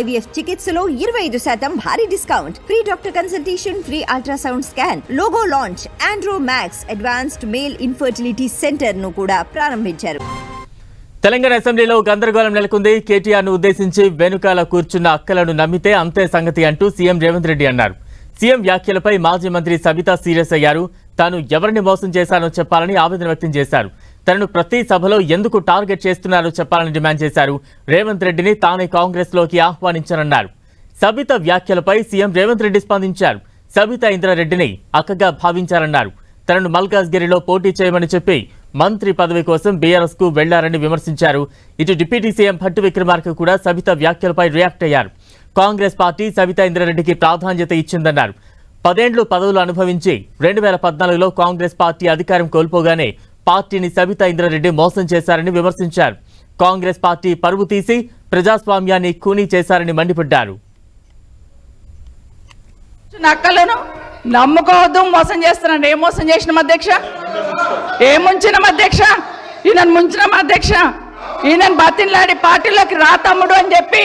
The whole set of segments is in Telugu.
ఐవీఎఫ్ చికిత్సలో ఇరవై ఐదు శాతం భారీ discount. Free doctor consultation free ultrasound scan logo launch Andro Max advanced male infertility సెంటర్ను కూడా ప్రారంభించారు. తెలంగాణ అసెంబ్లీలో గందరగోళం నెలకొంది. కేటీఆర్ను ఉద్దేశించి వెనుకాల కూర్చున్న అక్కలను నమ్మితే అంతే సంగతి అంటూ సీఎం రేవంత్ రెడ్డి అన్నారు. సీఎం వ్యాఖ్యలపై మాజీ మంత్రి సబితా సీరియస్ అయ్యారు. తాను ఎవరిని మోసం చేశానో చెప్పాలని ఆవేదన వ్యక్తం చేశారు. తనను ప్రతి సభలో ఎందుకు టార్గెట్ చేస్తున్నారో చెప్పాలని డిమాండ్ చేశారు. రేవంత్ రెడ్డిని తానే కాంగ్రెస్లోకి ఆహ్వానించనన్నారు. సబిత వ్యాఖ్యలపై సీఎం రేవంత్ రెడ్డి స్పందించారు. సబితా ఇంద్రారెడ్డిని అక్కగా భావించారన్నారు. తనను మల్కాజ్గిరిలో పోటీ చేయమని చెప్పి మంత్రి పదవి కోసం బీఆర్ఎస్కు వెళ్ళారని విమర్శించారు. ఇటు డిప్యూటీ సీఎం భట్టు విక్రమార్క కూడా సబిత వ్యాఖ్యలపై రియాక్ట్ అయ్యారు. కాంగ్రెస్ పార్టీ సబితా ఇంద్రారెడ్డికి ప్రాధాన్యత ఇచ్చిందన్నారు. పదేండ్లు పదవులు అనుభవించి రెండు వేల పద్నాలుగులో కాంగ్రెస్ పార్టీ అధికారం కోల్పోగానే పార్టీని సబితా ఇంద్రారెడ్డి మోసం చేశారని విమర్శించారు. కాంగ్రెస్ పార్టీ పరువు తీసి ప్రజాస్వామ్యాన్ని ఖూనీ చేశారని మండిపడ్డారు. నక్కలను నమ్ముకోవద్దు మోసం చేస్తున్నాడు ఏం మోసం చేసిన అధ్యక్ష? ఏం ముంచిన అధ్యక్ష? ఈయనను ముంచిన అధ్యక్ష. ఈయనను బతిన్లాడి పార్టీలోకి రా తమ్ముడు అని చెప్పి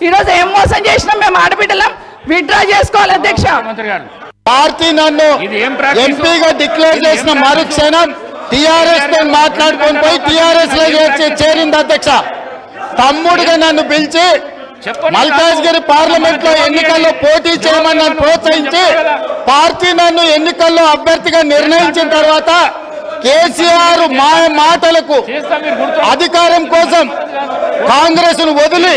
ఈరోజు ఏం మోసం చేసినాం? మేము ఆడబిడ్డలం. విత్డ్రా చేసుకోవాలి అధ్యక్ష. పార్టీ నన్ను? ఎంపీగా డిక్లేర్ చేసిన మరుక్షణం టిఆర్ఎస్తో మాట్లాడుకొని పోయి టిఆర్ఎస్లో చేర్చి చేరింది అధ్యక్ష. తమ్ముడిగా నన్ను పిలిచి చెప్పండి. మల్కాజ్గిరి పార్లమెంట్లో ఎన్నికల్లో పోటీ చేయమని నన్ను ప్రోత్సహించి పార్టీ నన్ను ఎన్నికల్లో అభ్యర్థిగా నిర్ణయించిన తర్వాత కేసీఆర్ మా మాటలకు అధికారం కోసం కాంగ్రెస్ను వదిలి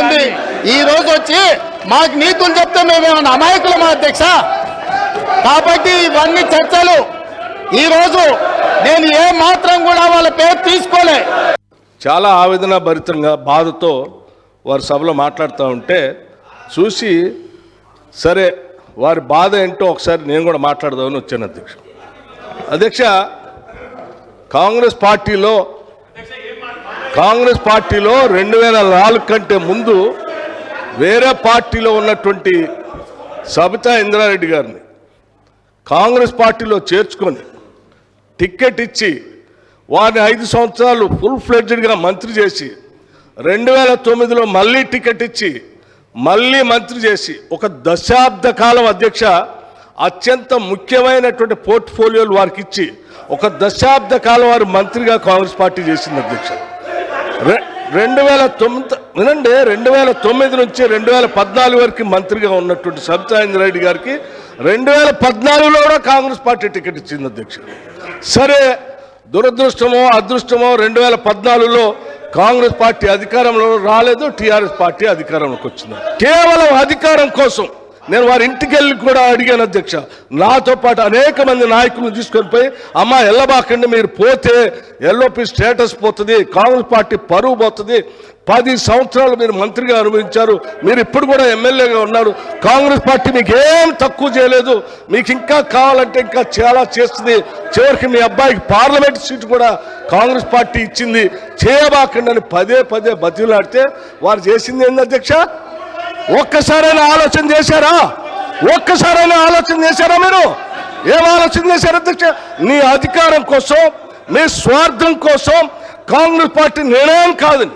ఈ రోజు వచ్చి మాకు నీతులు చెప్తే మేమేమన్నా అమాయకులమా అధ్యక్ష? కాబట్టి ఇవన్నీ చర్చలు. ఈ రోజు నేను ఏ మాత్రం కూడా వాళ్ళ పేరు తీసుకోలే. చాలా ఆవేదన భరితంగా బాధతో వారు సభలో మాట్లాడుతూ ఉంటే చూసి సరే వారి బాధ ఏంటో ఒకసారి నేను కూడా మాట్లాడదామని వచ్చాను అధ్యక్ష. అధ్యక్ష కాంగ్రెస్ పార్టీలో కాంగ్రెస్ పార్టీలో రెండు వేల నాలుగు కంటే ముందు వేరే పార్టీలో ఉన్నటువంటి సబితా ఇంద్రారెడ్డి గారిని కాంగ్రెస్ పార్టీలో చేర్చుకొని టిక్కెట్ ఇచ్చి వారిని ఐదు సంవత్సరాలు ఫుల్ ఫ్లెడ్జ్డ్గా మంత్రి చేసి రెండు వేల తొమ్మిదిలో మళ్ళీ టికెట్ ఇచ్చి మళ్ళీ మంత్రి చేసి ఒక దశాబ్ద కాలం అధ్యక్ష అత్యంత ముఖ్యమైనటువంటి పోర్ట్ఫోలియోలు వారికి ఇచ్చి ఒక దశాబ్ద కాలం వారు మంత్రిగా కాంగ్రెస్ పార్టీ చేసింది అధ్యక్ష. రె- రెండు వేల తొమ్మిది వినండి రెండు వేల తొమ్మిది నుంచి రెండు వేల పద్నాలుగు వరకు మంత్రిగా ఉన్నటువంటి సబితా రెడ్డి గారికి రెండు వేల పద్నాలుగులో కూడా కాంగ్రెస్ పార్టీ టికెట్ ఇచ్చింది అధ్యక్ష సరే దురదృష్టమో అదృష్టమో రెండు వేల పద్నాలుగులో కాంగ్రెస్ పార్టీ అధికారంలో రాలేదు టీఆర్ఎస్ పార్టీ అధికారంలోకి వచ్చింది. కేవలం అధికారం కోసం నేను వారి ఇంటికి వెళ్ళి కూడా అడిగాను అధ్యక్ష. నాతో పాటు అనేక మంది నాయకులను తీసుకొని పోయి అమ్మ ఎల్లబాకండి మీరు పోతే ఎల్ఓపి స్టేటస్ పోతుంది కాంగ్రెస్ పార్టీ పరువు పోతుంది పది సంవత్సరాలు మీరు మంత్రిగా అనుభవించారు. మీరు ఇప్పుడు కూడా ఎమ్మెల్యేగా ఉన్నారు. కాంగ్రెస్ పార్టీ మీకు ఏం తక్కువ చేయలేదు. మీకు ఇంకా కావాలంటే ఇంకా చాలా చేస్తుంది. చివరికి మీ అబ్బాయికి పార్లమెంట్ సీటు కూడా కాంగ్రెస్ పార్టీ ఇచ్చింది. చేయబాకండి పదే పదే బతిలాడితే వారు చేసింది ఏంది అధ్యక్ష? ఒక్కసారైనా ఆలోచన చేశారా? ఒక్కసారైనా ఆలోచన చేశారా మీరు? ఏం ఆలోచన చేశారు అధ్యక్ష? నీ అధికారం కోసం మీ స్వార్థం కోసం కాంగ్రెస్ పార్టీ నిర్ణయం కాదని